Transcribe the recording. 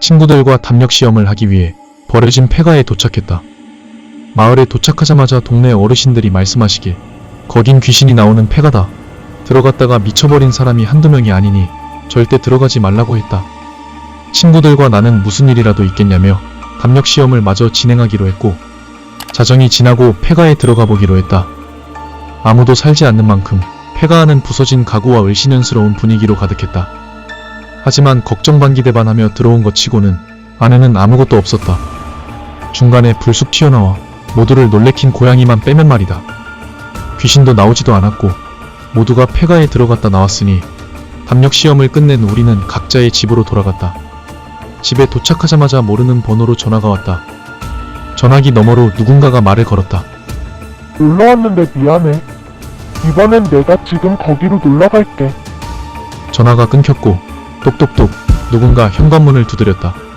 친구들과 담력 시험을 하기 위해 버려진 폐가에 도착했다. 마을에 도착하자마자 동네 어르신들이 말씀하시길 거긴 귀신이 나오는 폐가다. 들어갔다가 미쳐버린 사람이 한두 명이 아니니 절대 들어가지 말라고 했다. 친구들과 나는 무슨 일이라도 있겠냐며 담력 시험을 마저 진행하기로 했고 자정이 지나고 폐가에 들어가 보기로 했다. 아무도 살지 않는 만큼 폐가 안은 부서진 가구와 을씨년스러운 분위기로 가득했다. 하지만 걱정 반 기대 반하며 들어온 것 치고는 안에는 아무것도 없었다. 중간에 불쑥 튀어나와 모두를 놀래킨 고양이만 빼면 말이다. 귀신도 나오지도 않았고 모두가 폐가에 들어갔다 나왔으니 담력 시험을 끝낸 우리는 각자의 집으로 돌아갔다. 집에 도착하자마자 모르는 번호로 전화가 왔다. 전화기 너머로 누군가가 말을 걸었다. 놀러 왔는데 미안해. 이번엔 내가 지금 거기로 놀러 갈게. 전화가 끊겼고 똑똑똑 누군가 현관문을 두드렸다.